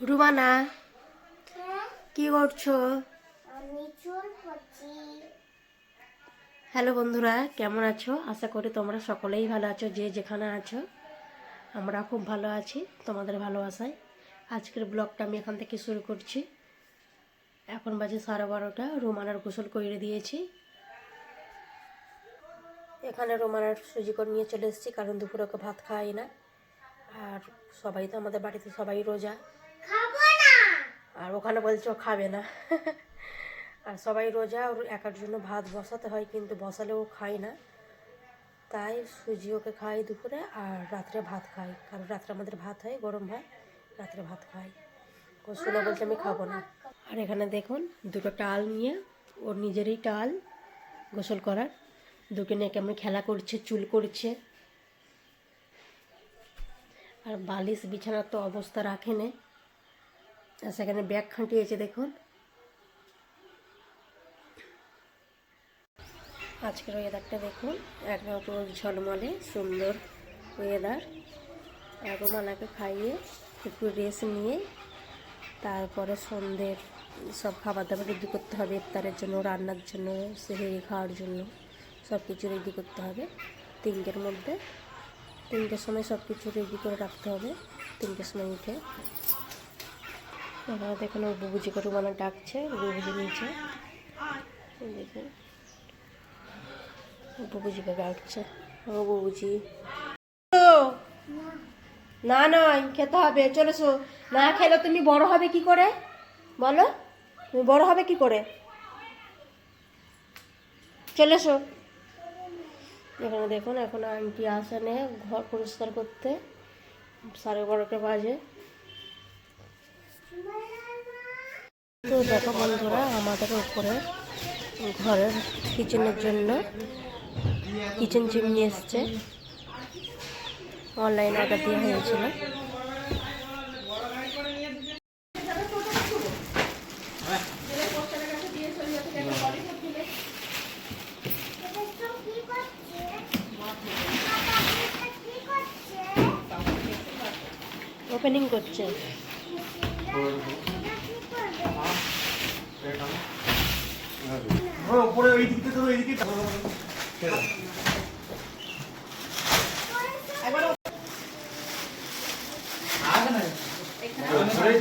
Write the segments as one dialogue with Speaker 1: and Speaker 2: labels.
Speaker 1: রুমানা কি করছ? হ্যালো বন্ধুরা কেমন আছো? আশা করি তোমরা সকলেই ভালো আছো যে যেখানে আছো। আমরা খুব ভালো আছি তোমাদের ভালোবাসায়। আজকের ব্লগটা আমি এখান থেকে শুরু করছি। এখন বাজে সাড়ে বারোটা রুমানার গোসল করে দিয়েছি। এখানে রুমানার সুজি করে নিয়ে চলে এসেছি কারণ দুপুরে ওকে ভাত খাওয়াই না। আর সবাই তো আমাদের বাড়িতে সবাই রোজা। আর ওখানে বলছে ও খাবে না। আর সবাই রোজা, ওর একার জন্য ভাত বসাতে হয়, কিন্তু বসালেও খায় না। তাই সুজি ওকে খাই দুপুরে আর রাত্রে ভাত খাই। কারণ রাত্রে আমাদের ভাত হয়, গরম ভাত, রাত্রে ভাত খাই। ও শুনে বলছে, আমি খাব না। আর এখানে দেখুন, দুটো টাল নিয়ে ওর নিজেরই টাল গোসল করার। দুটো নিয়ে কেমন খেলা করছে, চুল করছে। আর বালিশ বিছানার তো অবস্থা রাখে না। আর সেখানে ব্যাগ খাটিয়েছে, দেখুন। আজকের ওয়েদারটা দেখুন, একদম পুরো ঝলমলে, সুন্দর ওয়েদার আর রোমানাকে খাইয়ে একটু রেস্ট নিয়ে তারপরে সন্ধ্যের সব খাবার দাবার রেডি করতে হবে, ইফতারের জন্য, রান্নার জন্য সেহেরি খাওয়ার জন্য সব কিছু রেডি করতে হবে। তিনটের মধ্যে, তিনটের সময় সব কিছু রেডি করে রাখতে হবে। তিনটের সময় উঠে দেখুন, ওর বুবুজি করে মানে ডাকছে, বুবুজি নিচে। দেখুন। বুবুজিকে ডাকছে। ও বুবুজি। না নয় খেতে হবে চলে এসো না খেলে তুমি বড় হবে কি করে? বলো, তুমি বড় হবে কি করে? চলে এসো এখানে দেখুন, এখন আন্টি আসেনে ঘর পরিষ্কার করতে। সাড়ে বারোটা বাজে। তো দেখো বন্ধুরা, আমাদের উপরে ঘরের কিচেনের জন্য কিচেন চিমনি এসছে। অনলাইন অর্ডার দেওয়া হয়েছিল। ওপেনিং করছে।
Speaker 2: উপরে ওই দিক থেকে ওই দিকে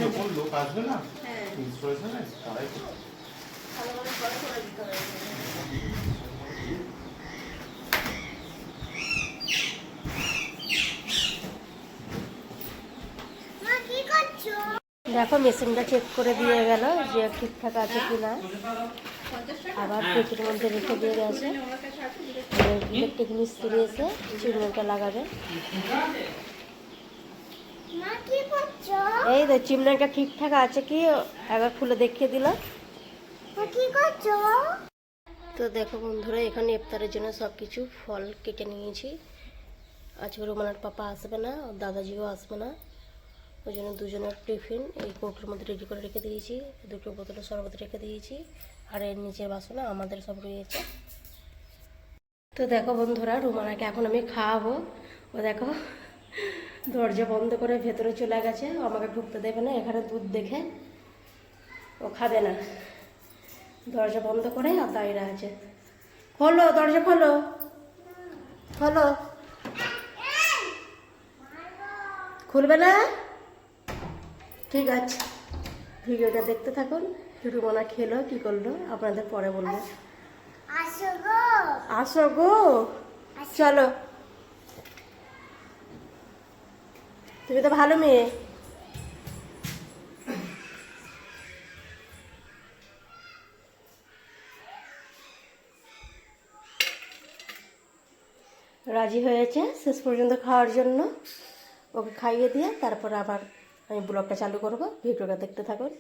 Speaker 2: যখন লোক আসবে না তারাই করবে।
Speaker 3: মা কি করছ?
Speaker 1: দেখো মেশিনটা চেক করে দিয়ে গেল যে ঠিকঠাক আছে কি না আবার পেটের মধ্যে রেখে দিয়ে গেছে। ইলেকট্রিক মিস্ত্রি এসে চিমনিটা লাগাবে। এই তো চিমনিটা ঠিকঠাক আছে কি? একবার খুলে দেখিয়ে দিল তো দেখো বন্ধুরা এখানে ইফতারের জন্য সব কিছু ফল কেটে নিয়েছি। আজকে রোমানার পাপা আসবে না দাদাজিও আসবে না। ওই জন্য দুজনের টিফিন এই কৌটোর মধ্যে রেডি করে রেখে দিয়েছি। দুটো বোতলে শরবত রেখে দিয়েছি। আর এর নিচের বাসনে আমাদের সব রয়েছে। তো দেখো বন্ধুরা রুমানাকে এখন আমি খাওয়াবো। ও দেখো, দরজা বন্ধ করে ভেতরে চলে গেছে। আমাকে ঢুকতে দেবে না, এখানে দুধ দেখে ও খাবে না। দরজা বন্ধ করে আর দাঁড়িয়ে আছে। খোলো, দরজা খোলো। খোলো। খুলবে না? ঠিক আছে। ভিডিওটা দেখতে থাকুন রুমনা খেলো কি করল আপনাদের পরে বলব।
Speaker 3: গো।
Speaker 1: আসো গো। চলো। তুমি তো ভালো মেয়ে। রাজি হয়েছে শেষ পর্যন্ত খাওয়ার জন্য। ওকে খাইয়ে দিয়ে তারপর আবার আমি ব্লগটা চালু করব ভিডিওটা দেখতে থাকুন।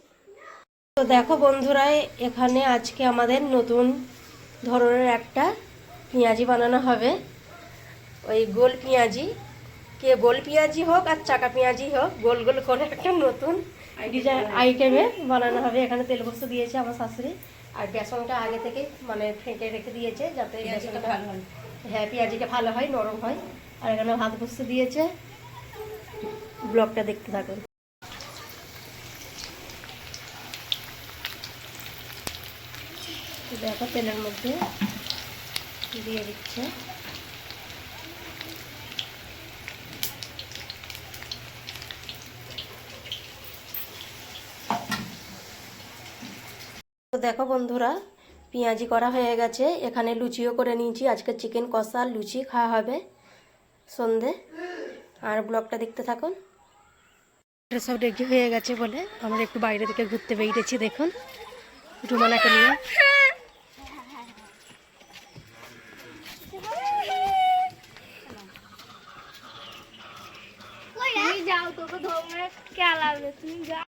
Speaker 1: তো দেখো বন্ধুরা এখানে আজকে আমাদের নতুন ধরনের একটা পেঁয়াজি বানানো হবে। ওই গোল পেঁয়াজি। কে গোল পেঁয়াজি হোক আর চাকা পেঁয়াজি হোক গোল গোল করে একটা নতুন ডিজাইন আইটেমে বানানো হবে। এখানে তেল বস্তু দিয়েছে আমার শাশুড়ি। আর বেসনটা আগে থেকে মানে ফেটে রেখে দিয়েছে যাতে বেসনটা ভালো হয়। হ্যাঁ পেঁয়াজিটা ভালো হয় নরম হয়। আর এখানে ভাত বস্তু দিয়েছে। ব্লগটা দেখতে থাকুন। দেখো তেলের মধ্যে দিয়ে দিচ্ছে। দেখো বন্ধুরা, পেঁয়াজি করা হয়ে গেছে। এখানে লুচিও করে নিয়েছি। আজকে চিকেন কষা, লুচি খাওয়া হবে সন্ধে। আর ব্লগটা দেখতে থাকুন। সব রেডি হয়ে গেছে বলে আমরা একটু বাইরে থেকে ঘুরতে বেরিয়েছি, দেখুন। রুমানাকে নিয়ে।
Speaker 3: তুমি যাও তোকে ধরে কে আলাদা তুমি যাও